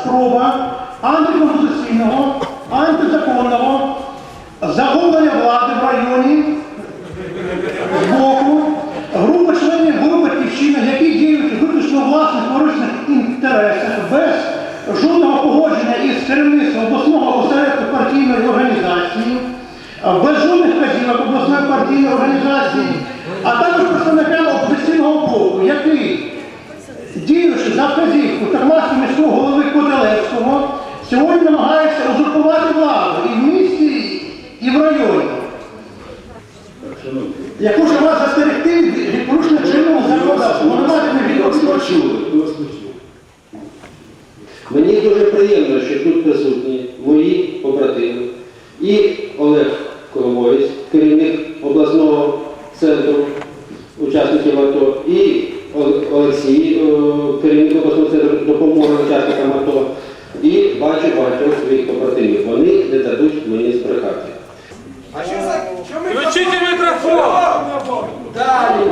спроба антиконституційного, антизаконного захоплення влади в районі з боку групи членів групи Батьківщина, які діють виключно власних корисних інтересах без жодного погодження із керівництвом обласного осередку партійної організації, без жодних вказівок обласної партійної організації, а також представниками опозиційного блоку, який, діючи за вказівку Тармаського міського голови Куделевського, сьогодні намагається узурпувати владу і в місті, і в районі. Я хочу вас застерегти від порушення чинного законодавства. Воно матиме відповідно. Почули. Мені дуже приємно, що тут присутні мої побратими і Олег Коломоєць, керівник обласного центру учасників АТО, і Ол- Олексій, керівник обласного центру допомоги учасникам АТО, і бачу багатьох своїх побратимів. Вони не дадуть мені збрехати. Включите мікрофон! Далі.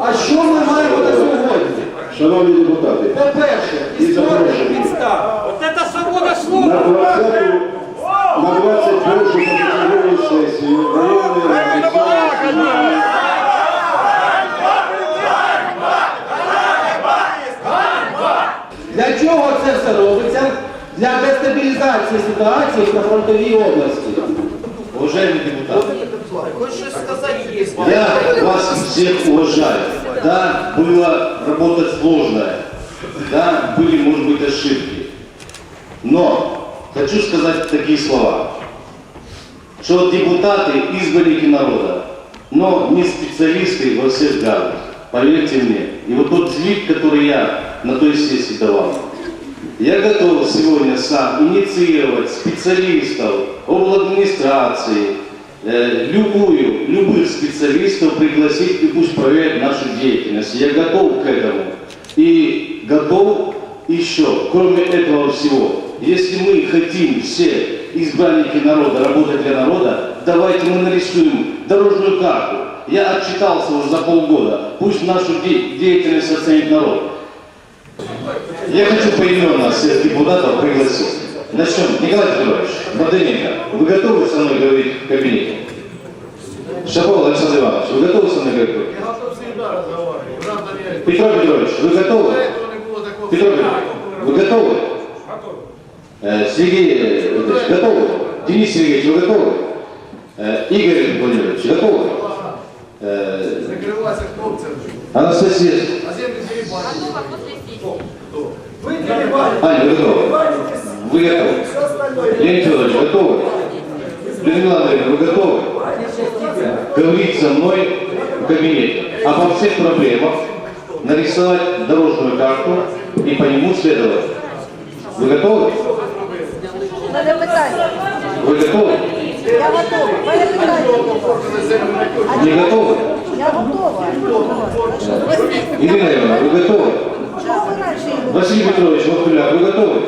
А що ми маємо на сьогодні? Шановні депутати, По-перше, історичних підстав. Вот это свобода на слова! 20 на 21 позачергову сесію районної ради Для Для дестабілізації ситуації на фронтовій області. Уважаемые депутаты, я вас всех уважаю. Да, было работать сложно. Да, были, может быть, ошибки. Но хочу сказать такие слова, что депутаты избранники народа, но не специалисты во всех галах. Поверьте мне. И вот тот вид, который я на той сессии давал, я готов сегодня сам инициировать специалистов, администрации, э, любую, любых специалистов пригласить и пусть проверят нашу деятельность. Я готов к этому. И готов еще, кроме этого всего, если мы хотим все избранники народа работать для народа, давайте мы нарисуем дорожную карту. Я отчитался уже за полгода. Пусть нашу де- деятельность оценит народ. Я хочу поименно всех депутатов пригласить. Начнем. Николай Петрович, Бодененко, вы готовы со мной говорить в кабинете? Шапов Александр Иванович, вы готовы со мной говорить? Петро Петрович, вы готовы? Петро Петрович, вы готовы? Э, Сергей э, Владимирович, готовы? Денис Сергеевич, вы готовы? Э, Игорь Владимирович, готовы? Э, Анастасия, Аня, вы готовы? Вы готовы? Леонид Федорович, готовы? Людмила Андреевна, вы готовы? Говорить со мной в кабинете обо всех проблемах, нарисовать дорожную карту и по нему следовать. Вы готовы? Мене питання. Вы готовы? Я готова. У мене питання. Не готовы? Я готова. Ирина Ивановна, вы готовы? Василий Петрович Вахтуляк, ви готові?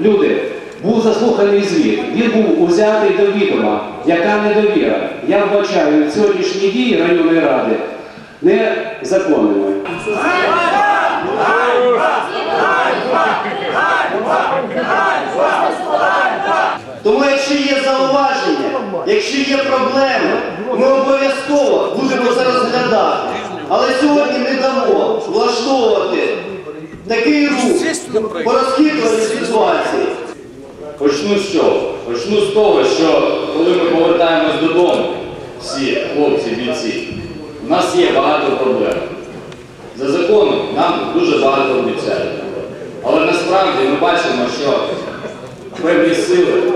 Люди, був заслуханий звіт, він був узятий до відома. Яка недовіра? Я вбачаю сьогоднішні дії районної ради незаконними. Тому якщо є зауваження, якщо є проблеми, ми обов'язково будемо це розглядати. Але сьогодні не дамо влаштовувати такий рух по розхитуванню ситуації. Почну з чого? Почну з того, що коли ми повертаємось додому, всі хлопці, бійці, у нас є багато проблем. За законом нам дуже багато обіцяють. Але насправді ми бачимо, що певні сили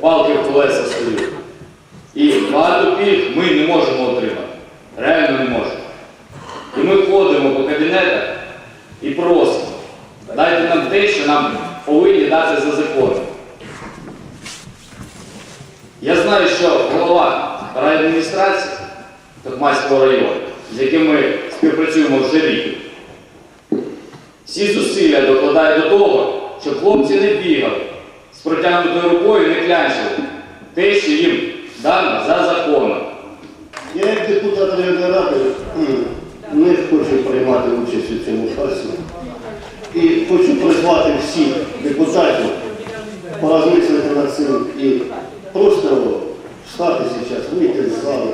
палки в колеса стоять. І багато пільг ми не можемо отримати. Реально не можемо. І ми ходимо по кабінетах і просимо, дайте нам те, що нам повинні дати за законом. Я знаю, що голова райадміністрації Токмацького району, з яким ми співпрацюємо всі зусилля докладають до того, щоб хлопці не бігали з протягнутою рукою і не клянчили те, що їм дано за законом. Я як депутат районної ради не хочу приймати участь у цьому фарсі. І хочу призвати всіх депутатів поразмислити над цим і просто встати зараз, вийти з залу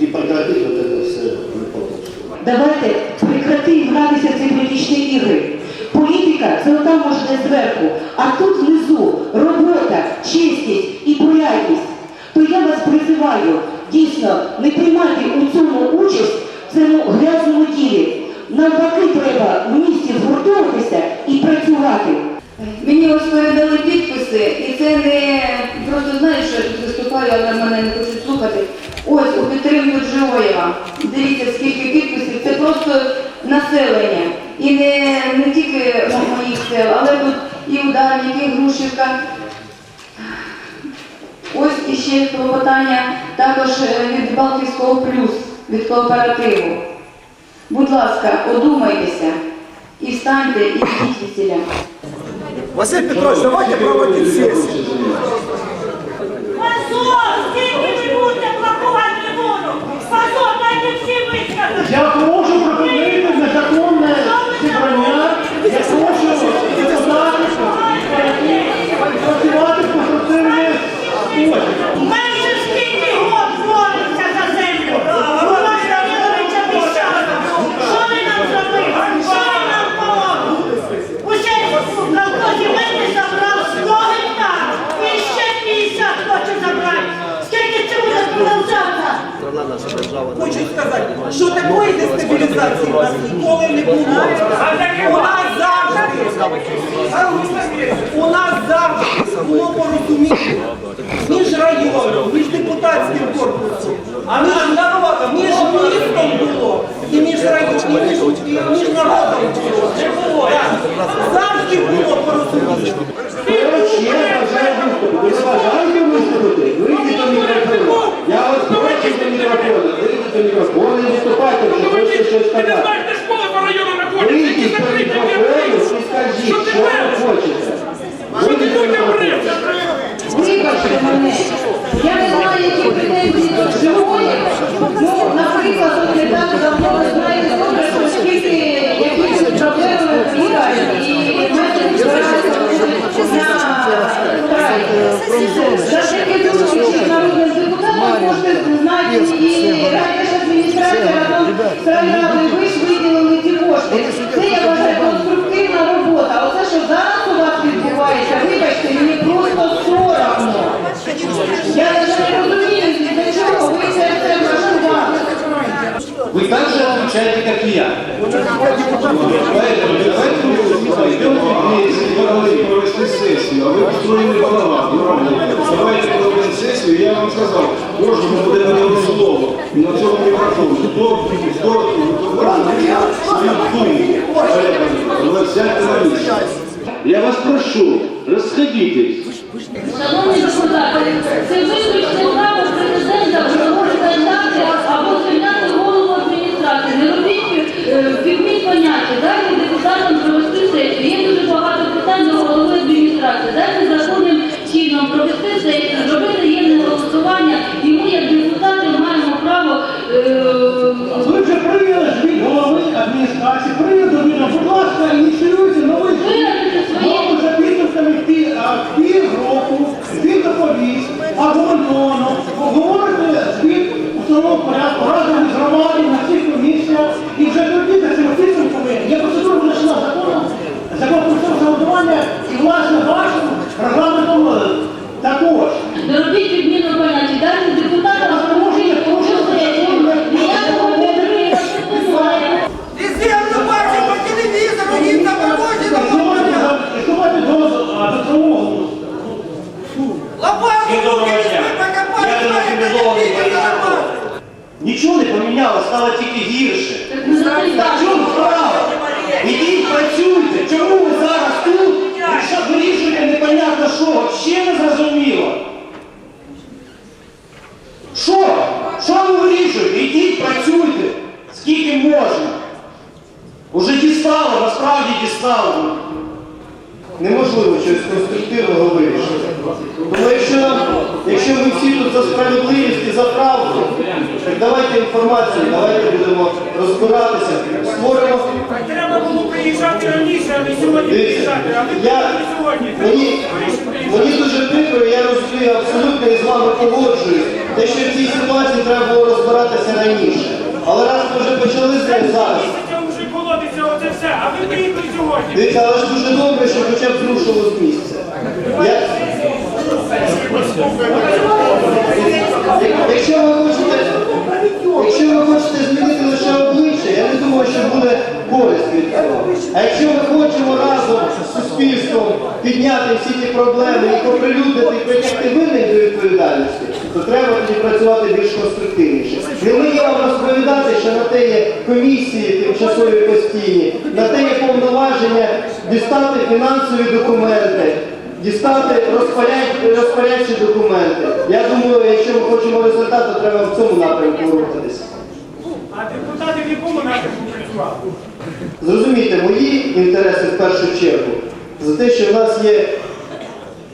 і прекратити вот это все неподобство. Давайте гратися в ці політичні ігри. Політика це отам можна зверху, а тут внизу робота, чесність і порядність. То я вас призиваю дійсно не приймати у цьому участь в цьому грязному ділі. Навпаки, треба в місті згуртовуватися і працювати. Мені ось передали підписи, і це не просто знаєш, що я тут виступаю, але мене не хочуть слухати. Ось у підтримку Джоєва. Дивіться, скільки підписів. Це просто населення. І не, не тільки моїх сел, але тут і Ударник, і Грушівка. Ось іще клопотання також е, від Балтійського плюс, від кооперативу. Будь ласка, одумайтеся і встаньте, і йдіть весіля. Василь Петрович, давайте проводити сесію. Позор! Скільки ви будете блокувати трибуну? Позор, дайте всі висказати! Я прошу припинити незаконне зібрання. Я прошу депутатів працювати в конструктивний спосіб. Майже скільки год боремося за землю! Руслан Данилович обіцяв! Що ви нам зробили? Що ви нам помогли? Уже в колхозі мене забрав 100 гектар! І ще 50 хоче забрати! Скільки це буде продовжатися? Хочу сказати, що такої дестабілізації у нас ніколи не було. У нас завжди, у нас завжди було порозуміння між районом, між депутатським корпусом, а між народом, між містом було і між районом, і між, і між народом було. Не було. Так. Завжди було порозуміння. Хто ще бажає виступити? Ви бажаєте виступити? Вийдіть до мікрофону. Я вас прошу до мікрофону. Вийдіть до мікрофону і виступайте, якщо хочете щось сказати. Вийдіть до мікрофону і скажіть, що ви хочете. Вийдіть до мікрофону. Вибачте мене, я не знаю, які претензії до живої. Ну, наприклад, от не так давно ви знаєте добре, що скільки якісь проблеми виникають. І в мене збирається на Завдяки досвідчим народним депутатам можете знати і райдержадміністрація разом з райрадою ви ж виділили ці кошти. Це я вважаю конструктивна робота. Оце, що зараз у вас відбувається, вибачте, мені просто соромно. Я навіть не розумію, для чого ви це все влаштували. Вы отвечаете, как я. Поэтому давайте пойдем вместе поговорим. провести сесію, а ви устроїли балаган. Давайте проведемо сесію, я вам сказав, кожному буде надано слово. На цьому мікрофону. Хто, хто, свою думку, але сядьте на місце. Я вас прошу, розходітесь. Шановні депутати, це виключне право президента встановити дати або звільняти голову адміністрації. Не робіть е, півміт поняття. Дайте депутатам провести сесію. Є дуже багато питань до голови адміністрації. Дайте законним чином провести сесію, зробити ємне голосування. І ми, як депутати, маємо право. е, Ви вже прийняли звіт голови адміністрації, прийняли довіру. Будь ласка, ініціюйте новий звіт. Виразити свої- Нову за підсумками пів, а, пів року, він доповість, аргументовано, говорите звіт у порядку Нічого не помінялося, стало тільки гірше. Так запитайте. чому справа? Ідіть працюйте. Чому ви зараз тут ріша- вирішуєте непонятно що? Ще не зрозуміло. Що? Що ви вирішуєте? Ідіть працюйте. Скільки можна? Уже дістало, насправді дістало. Неможливо щось конструктивного вирішити. Тому якщо, якщо ми всі тут за справедливість і за Так давайте інформацію, давайте будемо розбиратися, створимо. Треба було приїжджати раніше, а не сьогодні приїжджати. А ви я, сьогодні. мені, мені дуже прикро, я розумію, абсолютно і з вами погоджуюсь. Те, що в цій ситуації треба було розбиратися раніше. Але раз ми вже почали з ним зараз. Місяця вже колотиться оце все, а ви приїхали сьогодні. Дивіться, але ж дуже добре, що хоча б зрушило з місця. Я... Якщо ви хочете, якщо ви хочете змінити лише обличчя, я не думаю, що буде користь від цього. А якщо ми хочемо разом з суспільством підняти всі ті проблеми і поприлюднити і притягти винних до відповідальності, то треба тоді працювати більш конструктивніше. Не мені вам розповідати, що на те є комісії тимчасові постійні, на те є повноваження дістати фінансові документи, дістати розпоряд- розпорядчі документи. Я думаю, якщо ми хочемо результату, треба в цьому напрямку рухатися. А депутати в якому напрямку? Зрозумійте, мої інтереси в першу чергу за те, що в нас є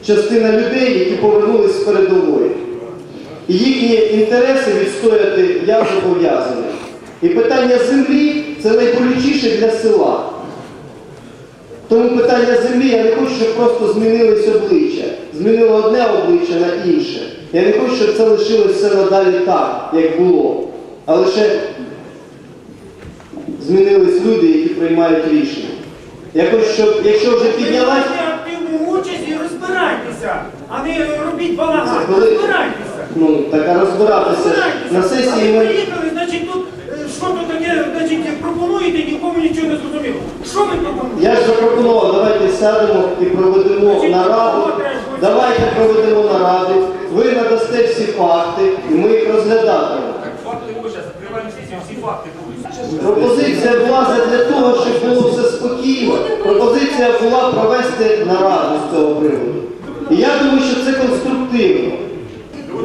частина людей, які повернулись з передової. І їхні інтереси відстояти я зобов'язаний. І питання землі це найболючіше для села. Тому питання землі я не хочу, щоб просто змінились обличчя. Змінило одне обличчя на інше. Я не хочу, щоб це лишилось все надалі так, як було. А лише змінились люди, які приймають рішення. Я хочу, щоб якщо вже піднялась. Активну участь і розбирайтеся, а не робіть балаган. Це коли- Розбирайтеся. Ну, так а розбиратися. На сесії ми. приїхали, значить тут е, що тут таке, значить, пропонуєте, нікому нічого не зрозуміло. Що ви пропонуєте? Я ж запропонував, давайте сядемо і проведемо нараду. Давайте проведемо нараду. Ви надасте всі факти, і ми їх розглядатимемо. Пропозиція була для того, щоб було все спокійно. Пропозиція була провести нараду з цього приводу. І я думаю, що це конструктивно.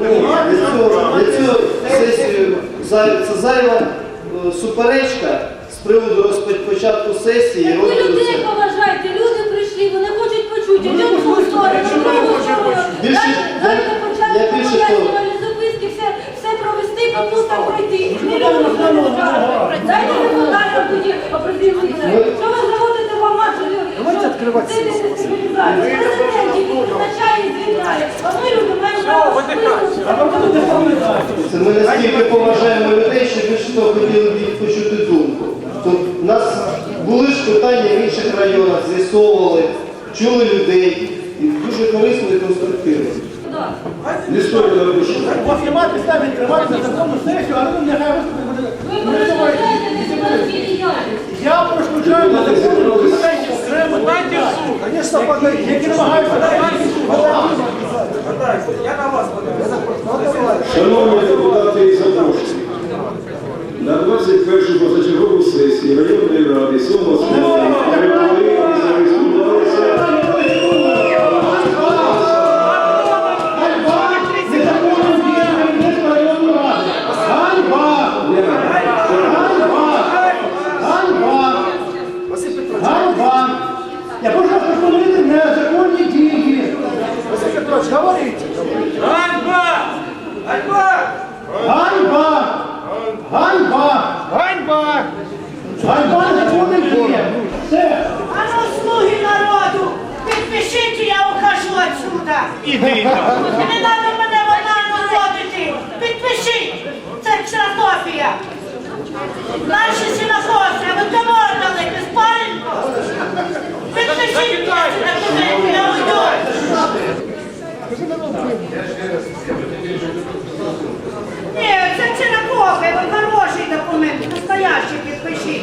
Для цього, для цього сесію зай- це зайва е, суперечка з приводу розпо- початку сесії. Ви людей поважайте, люди прийшли, вони хочуть почути. Йдемо в сторону, другу сторону. Більше- Дайте- початку більше того. пояснювальні записки, все, все провести, потім так пройти. Дайте депутатам тоді. Що ви заводите в омат, що це не дестабілізація. Президент, який призначає і звільняє. А ми люди маємо право. Це ми настільки поважаємо людей, що більше того хотіли б почути думку. У нас були ж питання в інших районах, з'ясовували, чули людей. І дуже корисно і конструктивно. Не стоїть на душу. У вас нема підстав відкривати законну сесію, але ну, нехай виступить. Ви перешкоджаєте депутатській діяльності. Я перешкоджаю на законну сесію окремо. Дайте суд. Звісно, подають, які намагаються Шановні депутати і запрошені, на 21 позачергову сесію районної ради 7 скликання прибули і зареєструвалися Наші синохоси, а ви кому дали безпаленько? Підпишіть документи, я уйду. Ні, це ксенофобія, ви хороший документ, настоящий підпишіть.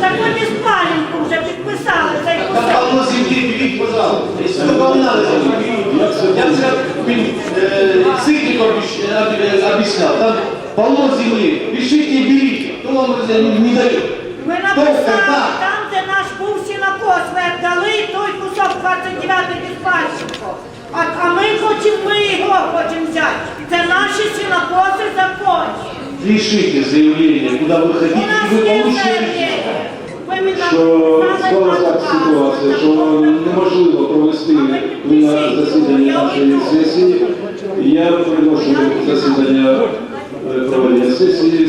Так ви безпаленьку вже підписали цей Там кусок. полно земли, берите, пожалуйста. Если вы вам надо земли. Я вчера э, Сытнику объяс- э, объяснял, там полно земли. Пишите и берите. Кто вам это не, не дает? Ми Хто, написали, когда? там, де наш був сінокос, ви віддали той кусок 29 диспансерку. А, а ми хочемо, ми його хочемо взяти. Це наші сінокоси законні. Пишите заявление, куда вы хотите, У нас и вы є получите. заявлення. Ви мені що написали склалася так подкаст. ситуація, що неможливо провести на засіданні нашої сесії. Я приношу засідання е, проведення сесії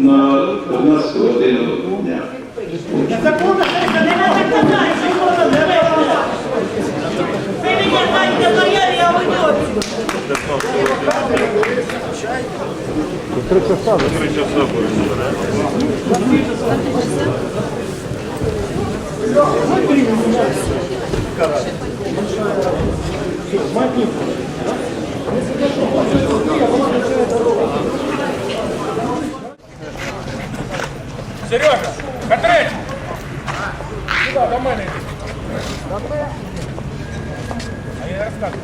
на 11 годину дня. Уйду. Сережа, Петрець! Сюди, до мене. А я розказую.